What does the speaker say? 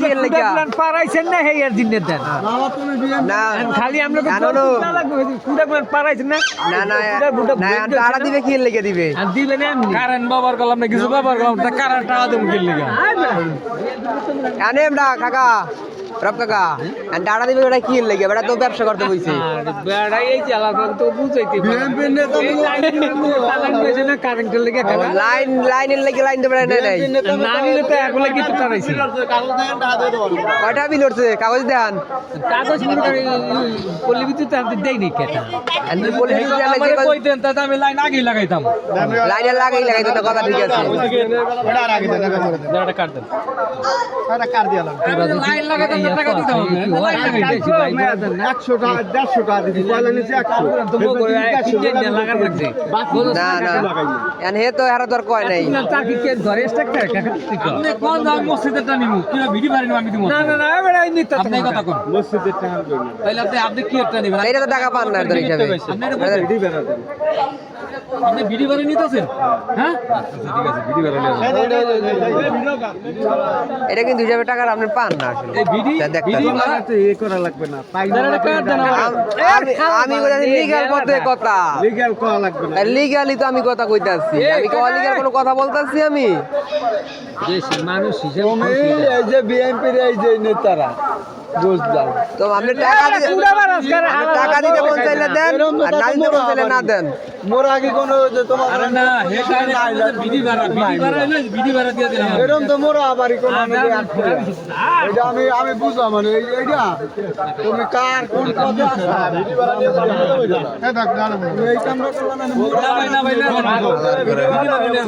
কি এর লেগা। পারাইছেন না হে এর দিনের দেন। না খালি আমরা না। কুড়া কুড়া পারাইছেন না? না না বুড়া বুড়া না বুড়া দিবে কি এর দিবে? আর দিবেন এমনি। কারেন্ট ব্যবহার করলাম না কিছু ব্যবহার করলাম কারেন্ট টাকা দেবো কিনলে আনে আমরা কাকা। রব কাকা আর দিবে ওটা কি এর বেটা তো ব্যবসা করতে বইছে। এই তো বুঝাইতে লাইন লাইনের লেগে লাইন দেবে নাই। নাই না নিলে তো এগুলো কিন্তু তারাইছি। কয়টা বিল উঠছে? কাগজ দেন কাগজ মনে করে পল্লী বিদ্যুৎ আমি দেই নি কেটা। আমি বলি যে আমি কই দেন তাতে আমি লাইন আগেই লাগাইতাম। লাইনে লাগাই লাগাই তো কথা ঠিক আছে। এটা কাট দেন। লাইন লাগাইতাম টাকা দিতে হবে। একশো টাকা দেড়শো টাকা দিচ্ছি পয়লা নিচে একশো। না না। এন তো হেরা তোর কয় নাই। ধরে? আপনি কোন দাম মসজিদের টা নিমু কি ভিডি বাড়ি আমি দিব। না না না বেড়া এই নিতে আপনি কথা কোন। মসজিদের টাকা তাহলে আপনি আপনি কি একটা নেবেন? তো টাকা পান না হিসাবে। আপনি বেড়া আপনি বাড়ি নিতেছেন? হ্যাঁ? আচ্ছা এটা কিন্তু হিসাবে টাকা আপনি পান না আসলে। আম- আমি আমি লিগাল পথে কথা। লিগ্যাল করা লাগবে না। লিগালি তো আমি কথা কইতাছি। আমি কি অলিগাল কোনো কথা বলতাছি আমি? মানুষ হিসেবে এই যে বিএনপির এই যে নেতারা বুঝলাম। তো আপনি টাকা টাকা দিতে মন চাইলে দেন আর না দিতে মন চাইলে না দেন মোর আগে কোনো যে তোমার না হে ভিডি বাড়া ভিডি হইলে ভিডি দিয়ে দিলাম এরকম তো মোর আবারই কোনো। এটা আমি আমি বুঝলাম মানে এইটা তুমি কার কোন পদে আছো তুমি এই কামরা করলা না মোর না ভাই না ভাই না ভিডি